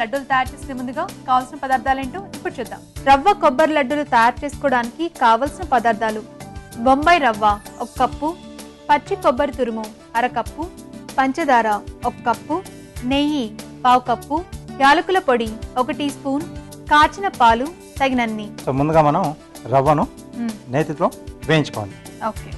లడ్డూలు తయారు చేసే ముందుగా కావాల్సిన పదార్థాలు ఏంటో ఇప్పుడు చూద్దాం. రవ్వ కొబ్బరి లడ్డూలు తయారు చేసుకోవడానికి కావలసిన పదార్థాలు. బొంబాయి రవ్వ ఒక కప్పు పచ్చి కొబ్బరి తురుము అరకప్పు పంచదార ఒక కప్పు నెయ్యి పావు కప్పు యాలకుల పొడి ఒక టీ స్పూన్ కాచిన పాలు తగినన్ని. సో ముందుగా మనం రవ్వను. నేతితో వేయించుకోవాలి. ఓకే.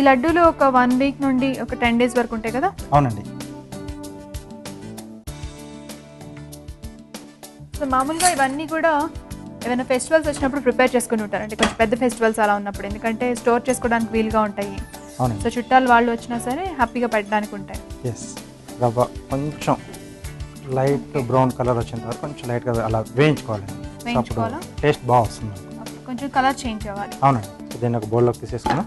ఈ లడ్డూలు ఒక వన్ వీక్ నుండి ఒక టెన్ డేస్ వరకు ఉంటాయి కదా? అవునండి. సో మామూలుగా ఇవన్నీ కూడా ఏమైనా ఫెస్టివల్స్ వచ్చినప్పుడు ప్రిపేర్ చేసుకుని ఉంటారు అంటే కొంచెం పెద్ద ఫెస్టివల్స్ అలా ఉన్నప్పుడు. ఎందుకంటే స్టోర్ చేసుకోవడానికి వీలుగా ఉంటాయి. సో చుట్టాలు వాళ్ళు వచ్చినా సరే హ్యాపీగా పెట్టడానికి ఉంటాయి. ఎస్ రవ్వ కొంచెం లైట్ బ్రౌన్ కలర్ వచ్చేంత వరకు కొంచెం లైట్గా అలా వేయించుకోవాలండి అప్పుడు వేయించుకోవాలా? టేస్ట్ బాగా వస్తుంది. కొంచెం కలర్ చేంజ్ అవ్వాలి. అవునండి. దీన్ని ఒక బౌల్లోకి తీసేసుకున్నాం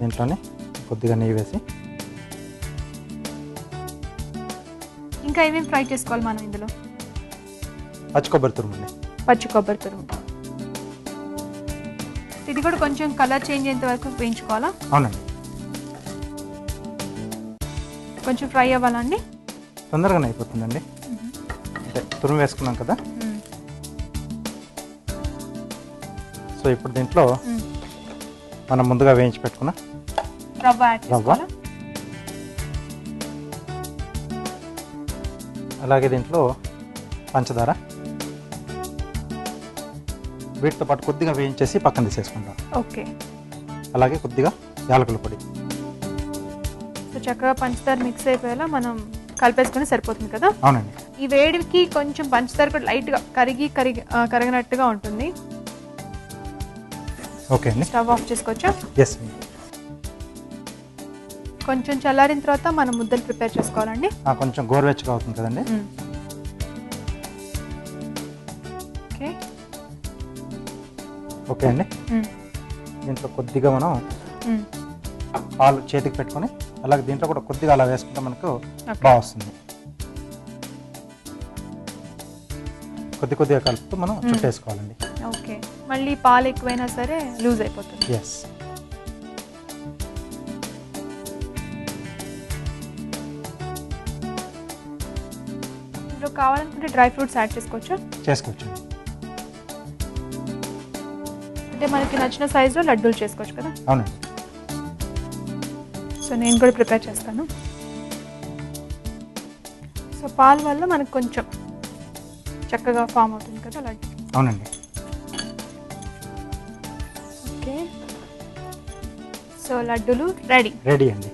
దీంట్లోనే కొద్దిగా నెయ్యి వేసి. ఇంకా ఏమేమి ఫ్రై చేసుకోవాలి మనం ఇందులో? పచ్చి కొబ్బరి తురుమండి పచ్చి కొబ్బరి తురుము. ఇది కూడా కొంచెం కలర్ చేంజ్ అయ్యేంత వరకు వేయించుకోవాలా? అవునండి. కొంచెం ఫ్రై అవ్వాలండి తొందరగానే అయిపోతుందండి. అంటే తురుము వేసుకున్నాం కదా. సో ఇప్పుడు దీంట్లో. మనం ముందుగా వేయించి పెట్టుకున్న? రవ్వ రవ్వ. అలాగే దీంట్లో పంచదార. వీటితో పాటు కొద్దిగా వేయించేసి పక్కన తీసేసుకుంటాం. ఓకే. అలాగే కొద్దిగా యాలకుల పొడి. సో చక్కగా పంచదార మిక్స్ అయిపోయేలా మనం కలిపేసుకుని సరిపోతుంది కదా? అవునండి. ఈ వేడికి కొంచెం పంచదార కూడా లైట్గా కరిగి కరిగి కరగనట్టుగా ఉంటుంది. ఓకే అండి. స్టవ్ ఆఫ్ చేసుకోవచ్చా? ఎస్ కొంచెం చల్లారిన తర్వాత మనం ముద్దలు ప్రిపేర్ చేసుకోవాలండి. కొంచెం గోరువెచ్చగా అవుతుంది కదండి. ఓకే. ఓకే అండి. దీంట్లో కొద్దిగా మనం. పాలు చేతికి పెట్టుకొని అలాగే దీంట్లో కూడా కొద్దిగా అలా వేసుకుంటే మనకు. బాగా వస్తుంది. కొద్ది కొద్దిగా కలుపుతూ మనం చుట్టేసుకోవాలండి. ఓకే. మళ్ళీ పాలు ఎక్కువైనా సరే లూజ్ అయిపోతుంది. ఎస్ ఇందులో కావాలనుకుంటే డ్రై ఫ్రూట్స్ యాడ్ చేసుకోవచ్చా? చేసుకోవచ్చండి అంటే మనకి నచ్చిన సైజులో లడ్డూలు చేసుకోవచ్చు కదా? అవునండి. సో నేను కూడా ప్రిపేర్ చేస్తాను. సో పాలు వల్ల మనకు కొంచెం చక్కగా ఫామ్ అవుతుంది కదా లడ్డు. అవునండి. సో లడ్డూలు రెడీ. రెడీ అండి.